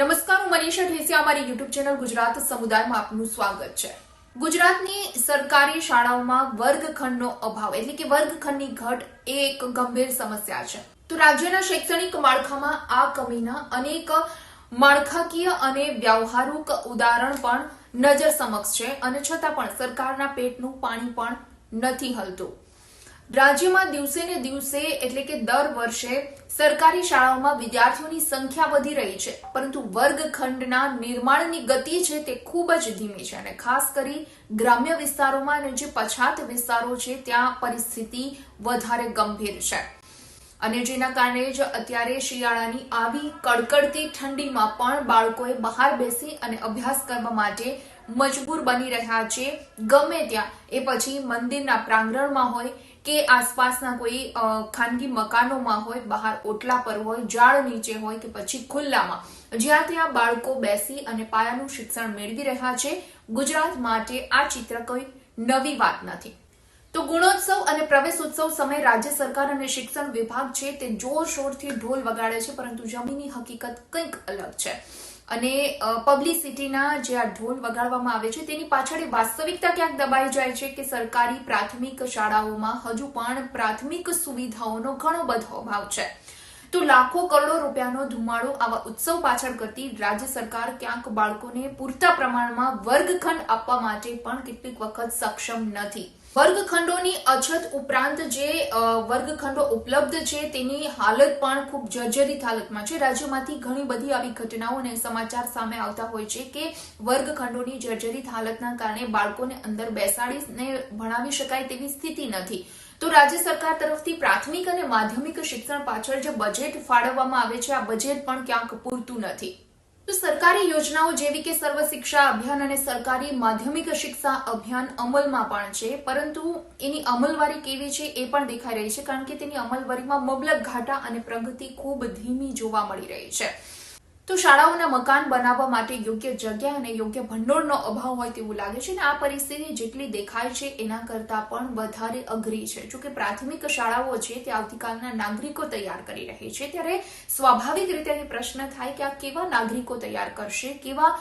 નમસ્કાર, હું મનીષા ઠેસિયા અમારી યુટ્યુબ ચેનલ ગુજરાત સમુદાયમાં આપનું સ્વાગત છે. ગુજરાતની સરકારી શાળાઓમાં વર્ગખંડનો અભાવ, એટલે કે વર્ગખંડની ઘટ એ એક ગંભીર સમસ્યા છે. તો રાજ્યના શૈક્ષણિક માળખામાં આ કમીના અનેક માળખાકીય અને વ્યવહારુક ઉદાહરણ પણ નજર સમક્ષ છે, અને છતાં પણ સરકારના પેટનું પાણી પણ નથી હલતું. રાજ્યમાં દિવસે ને દિવસે એટલે કે દર વર્ષે સરકારી શાળાઓમાં વિદ્યાર્થીઓની સંખ્યા વધી રહી છે. પરંતુ વર્ગખંડના નિર્માણની ગતિ છે તે ખૂબ જ ધીમી છે અને ખાસ કરી ગ્રામ્ય વિસ્તારોમાં અને જે પછાત વિસ્તારો છે ત્યાં પરિસ્થિતિ વધારે ગંભીર છે. અને જેના કારણે જ અત્યારે શિયાળાની આવી કડકડતી ઠંડીમાં પણ બાળકોએ બહાર બેસી અને અભ્યાસ કરવા માટે મજબૂર બની રહ્યા છે. ગમે ત્યાં, એ પછી મંદિરના પ્રાંગણમાં હોય કે આસપાસના કોઈ ખાનગી મકાનોમાં હોય, બહાર ઓટલા પર હોય, ઝાડ નીચે હોય કે પછી ખુલ્લામાં, જ્યાં ત્યાં બાળકો બેસી અને પાયાનું શિક્ષણ મેળવી રહ્યા છે. ગુજરાત માટે આ ચિત્ર કોઈ નવી વાત નથી. તો ગુણોત્સવ અને પ્રવેશ ઉત્સવ સમયે રાજ્ય સરકાર અને શિક્ષણ વિભાગ છે તે જોરશોરથી ઢોલ વગાડે છે, પરંતુ જમીની હકીકત કંઈક અલગ છે. અને પબ્લિસિટીના જે આ ઢોલ વગાડવામાં આવે છે, તેની પાછળ વાસ્તવિકતા ક્યાંક દબાઈ જાય છે કે સરકારી પ્રાથમિક શાળાઓમાં હજુ પણ પ્રાથમિક સુવિધાઓનો ઘણો બધો અભાવ છે. તો લાખો કરોડો રૂપિયાનો ધુમાડો આવા ઉત્સવ પાછળ કરતી રાજ્ય સરકાર ક્યાંક બાળકોને પૂરતા પ્રમાણમાં વર્ગખંડ આપવા માટે પણ કેટલીક વખત સક્ષમ નથી. વર્ગખંડોની અછત ઉપરાંત જે વર્ગખંડો ઉપલબ્ધ છે તેની હાલત પણ ખૂબ જર્જરિત હાલતમાં છે. રાજ્યમાંથી ઘણી બધી આવી ઘટનાઓ અને સમાચાર સામે આવતા હોય છે કે વર્ગખંડોની જર્જરિત હાલતના કારણે બાળકોને અંદર બેસાડીને ભણાવી શકાય તેવી સ્થિતિ નથી. તો રાજ્ય સરકાર તરફથી પ્રાથમિક અને માધ્યમિક શિક્ષણ પાછળ જે બજેટ ફાળવવામાં આવે છે, આ બજેટ પણ ક્યાંક પૂરતું નથી. તો સરકારી યોજનાઓ જેવી કે સર્વ શિક્ષા અભિયાન અને સરકારી માધ્યમિક શિક્ષા અભિયાન અમલમાં પણ છે, પરંતુ એની અમલવારી કેવી છે એ પણ દેખાઈ રહી છે, કારણ કે તેની અમલવારીમાં મબલક ઘાટા અને પ્રગતિ ખૂબ ધીમી જોવા મળી રહી છે. તો શાળાઓના મકાન બનાવવા માટે યોગ્ય જગ્યા અને યોગ્ય ભંડોળનો અભાવ હોય તેવું લાગે છે અને આ પરિસ્થિતિ જેટલી દેખાય છે એના કરતાં પણ વધારે અઘરી છે. જો કે પ્રાથમિક શાળાઓ છે તે આવતીકાલના નાગરિકો તૈયાર કરી રહી છે. ત્યારે સ્વાભાવિક રીતે પ્રશ્ન થાય કે આ કેવા નાગરિકો તૈયાર કરશે? કેવા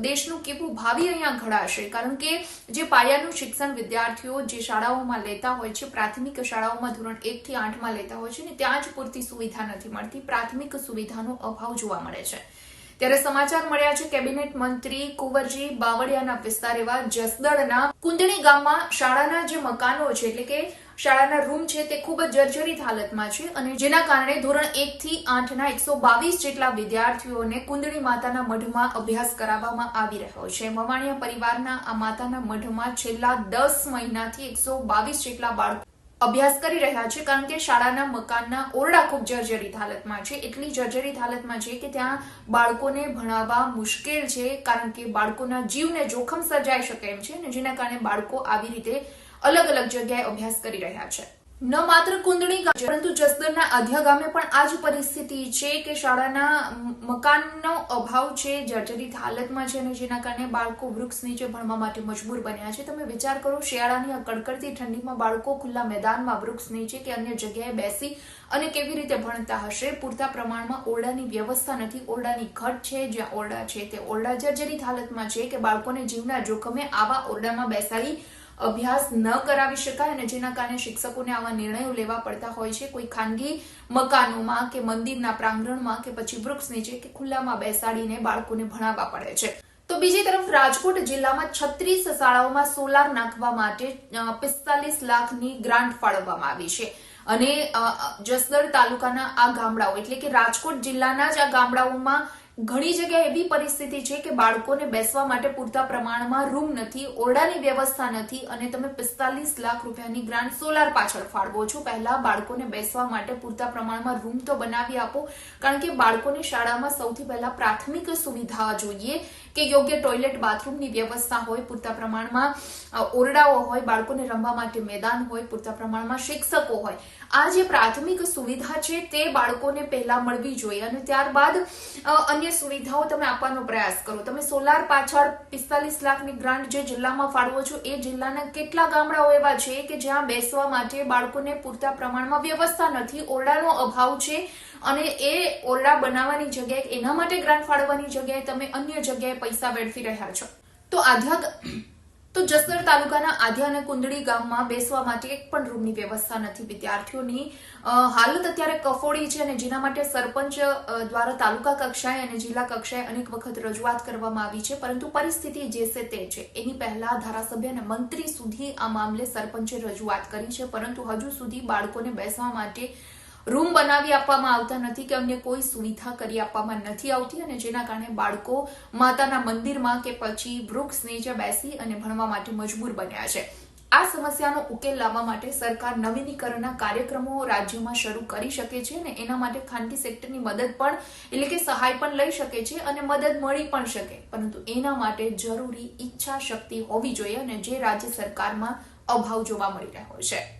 દેશનું કેવું ભાવિ અહીંયા ઘડાશે? કારણ કે જે પાયાનું શિક્ષણ વિદ્યાર્થીઓ જે શાળાઓમાં લેતા હોય છે, પ્રાથમિક શાળાઓમાં ધોરણ એક થી આઠમાં લેતા હોય છે ને, ત્યાં જ પૂરતી સુવિધા નથી મળતી. પ્રાથમિક સુવિધાનો અભાવ જોવા મળે છે. ત્યારે સમાચાર મળ્યા છે કેબિનેટ મંત્રી કુંવરજી બાવળિયાના વિસ્તાર એવા જસદણના કુંદણી ગામમાં શાળાના જે મકાનો છે, એટલે કે શાળાના રૂમ છે, તે ખૂબ જ જર્જરિત હાલતમાં છે અને જેના કારણે ધોરણ એક થી આઠના એકસો બાવીસ જેટલા વિદ્યાર્થીઓને કુંદણી માતાના મઢમાં અભ્યાસ કરાવવામાં આવી રહ્યો છે. મવાણિયા પરિવારના આ માતાના મઢમાં છેલ્લા દસ મહિનાથી એકસો બાવીસ જેટલા બાળકો અભ્યાસ કરી રહ્યા છે કારણ કે શાળાના મકાનના ઓરડા ખૂબ જર્જરિત હાલતમાં છે. એટલી જર્જરિત હાલતમાં છે કે ત્યાં બાળકોને ભણાવવા મુશ્કેલ છે કારણ કે બાળકોના જીવને જોખમ સર્જાઈ શકે એમ છે અને જેના કારણે બાળકો આવી રીતે અલગ અલગ જગ્યાએ અભ્યાસ કરી રહ્યા છે. ન માત્ર કુંદણી ગામ પરંતુ જસદણના અધ્યા ગામે પણ આ જ પરિસ્થિતિ છે કે શાળાના મકાનનો અભાવ છે, જર્જરિત હાલતમાં છે અને જેના કારણે બાળકો વૃક્ષ નીચે ભણવા માટે મજબૂર બન્યા છે. તમે વિચાર કરો, શિયાળાની આ કડકડતી ઠંડીમાં બાળકો ખુલ્લા મેદાનમાં વૃક્ષ નીચે કે અન્ય જગ્યાએ બેસી અને કેવી રીતે ભણતા હશે? પૂરતા પ્રમાણમાં ઓરડાની વ્યવસ્થા નથી. ઓરડાની ઘટ છે, જ્યાં ઓરડા છે તે ઓરડા જર્જરિત હાલતમાં છે કે બાળકોને જીવના જોખમે આવા ઓરડામાં બેસાડી અભ્યાસ ન કરાવી શકાય અને જેના કારણે શિક્ષકોને આવા નિર્ણયો લેવા પડતા હોય છે, કોઈ ખાનગી મકાનોમાં કે મંદિરના પ્રાંગણમાં કે પછી વૃક્ષ નીચે કે ખુલ્લામાં બેસાડીને બાળકોને ભણાવવા પડે છે. તો બીજી તરફ રાજકોટ જિલ્લામાં છત્રીસ શાળાઓમાં સોલાર નાખવા માટે પિસ્તાલીસ લાખની ગ્રાન્ટ ફાળવવામાં આવી છે. અને જસદણ તાલુકાના આ ગામડાઓ, એટલે કે રાજકોટ જિલ્લાના જ આ ગામડાઓમાં ઘણી જગ્યાએ એવી પરિસ્થિતિ છે કે બાળકોને બેસવા માટે પૂરતા પ્રમાણમાં રૂમ નથી, ઓરડાની વ્યવસ્થા નથી અને તમે પિસ્તાલીસ લાખ રૂપિયાની ગ્રાન્ટ સોલાર પાછળ ફાળવો છો. પહેલા બાળકોને બેસવા માટે પૂરતા પ્રમાણમાં રૂમ તો બનાવી આપો, કારણ કે બાળકોને શાળામાં સૌથી પહેલા પ્રાથમિક સુવિધા જોઈએ કે યોગ્ય ટોયલેટ, બાથરૂમની વ્યવસ્થા હોય, પૂરતા પ્રમાણમાં ઓરડાઓ હોય, બાળકોને રમવા માટે મેદાન હોય, પૂરતા પ્રમાણમાં શિક્ષકો હોય. આ જે પ્રાથમિક સુવિધા છે તે બાળકોને પહેલા મળવી જોઈએ અને ત્યારબાદ અન્ય સુવિધાઓ તમે આપવાનો પ્રયાસ કરો. તમે સોલાર પાછળ પિસ્તાલીસ લાખની ગ્રાન્ટ જે જિલ્લામાં ફાળવો છો, એ જિલ્લાના કેટલા ગામડાઓ એવા છે કે જ્યાં બેસવા માટે બાળકોને પૂરતા પ્રમાણમાં વ્યવસ્થા નથી, ઓરડાનો અભાવ છે અને એ ઓરડા બનાવવાની જગ્યાએ, એના માટે ગ્રાન્ટ ફાળવવાની જગ્યાએ તમે અન્ય જગ્યાએ પૈસા વેડફી રહ્યા છો. તો આધ્યા તો જસદણ તાલુકાના આધ્યા અને કુંદડી ગામમાં બેસવા માટે એક પણ રૂમની વ્યવસ્થા નથી. વિદ્યાર્થીઓની હાલત અત્યારે કફોડી છે અને જેના માટે સરપંચ દ્વારા તાલુકા કક્ષાએ અને જિલ્લા કક્ષાએ અનેક વખત રજૂઆત કરવામાં આવી છે. પરંતુ પરિસ્થિતિ જે છે તે છે. એની પહેલા ધારાસભ્ય અને મંત્રી સુધી આ મામલે સરપંચે રજૂઆત કરી છે. પરંતુ હજુ સુધી બાળકોને બેસવા માટે રૂમ બનાવી આપવામાં આવતા નથી કે અમને કોઈ સુવિધા કરી આપવામાં નથી આવતી અને જેના કારણે બાળકો માતાના મંદિરમાં કે પછી વૃક્ષ નીચે બેસી અને ભણવા માટે મજબૂર બન્યા છે. આ સમસ્યાનો ઉકેલ લાવવા માટે સરકાર નવીનીકરણના કાર્યક્રમો રાજ્યમાં શરૂ કરી શકે છે અને એના માટે ખાનગી સેક્ટરની મદદ પણ, એટલે કે સહાય પણ લઈ શકે છે અને મદદ મળી પણ શકે. પરંતુ એના માટે જરૂરી ઈચ્છા શક્તિ હોવી જોઈએ અને જે રાજ્ય સરકારમાં અભાવ જોવા મળી રહ્યો છે.